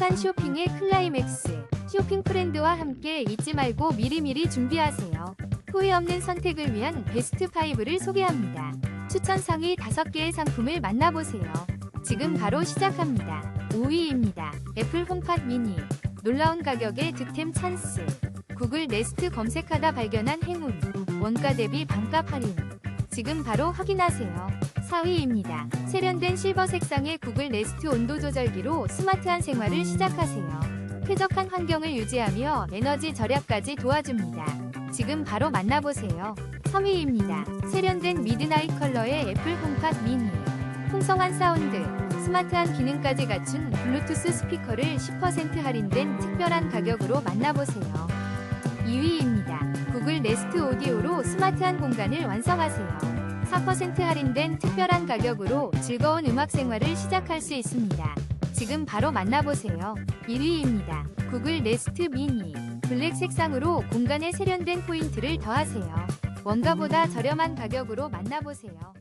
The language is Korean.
쾌적한 쇼핑의 클라이맥스. 쇼핑 프렌드와 함께 잊지 말고 미리미리 준비하세요. 후회 없는 선택을 위한 베스트 5를 소개합니다. 추천 상위 5개의 상품을 만나보세요. 지금 바로 시작합니다. 5위입니다. 애플 홈팟 미니. 놀라운 가격에 득템 찬스. 구글 네스트 검색하다 발견한 행운. 원가 대비 반값 할인. 지금 바로 확인하세요. 4위입니다. 세련된 실버 색상의 구글 네스트 온도 조절기로 스마트한 생활을 시작하세요. 쾌적한 환경을 유지하며 에너지 절약까지 도와줍니다. 지금 바로 만나보세요. 3위입니다. 세련된 미드나잇 컬러의 애플 홈팟 미니. 풍성한 사운드, 스마트한 기능까지 갖춘 블루투스 스피커를 10% 할인된 특별한 가격으로 만나보세요. 2위입니다. 구글 네스트 오디오로 스마트한 공간을 완성하세요. 4% 할인된 특별한 가격으로 즐거운 음악 생활을 시작할 수 있습니다. 지금 바로 만나보세요. 1위입니다. 구글 네스트 미니. 블랙 색상으로 공간에 세련된 포인트를 더하세요. 원가보다 저렴한 가격으로 만나보세요.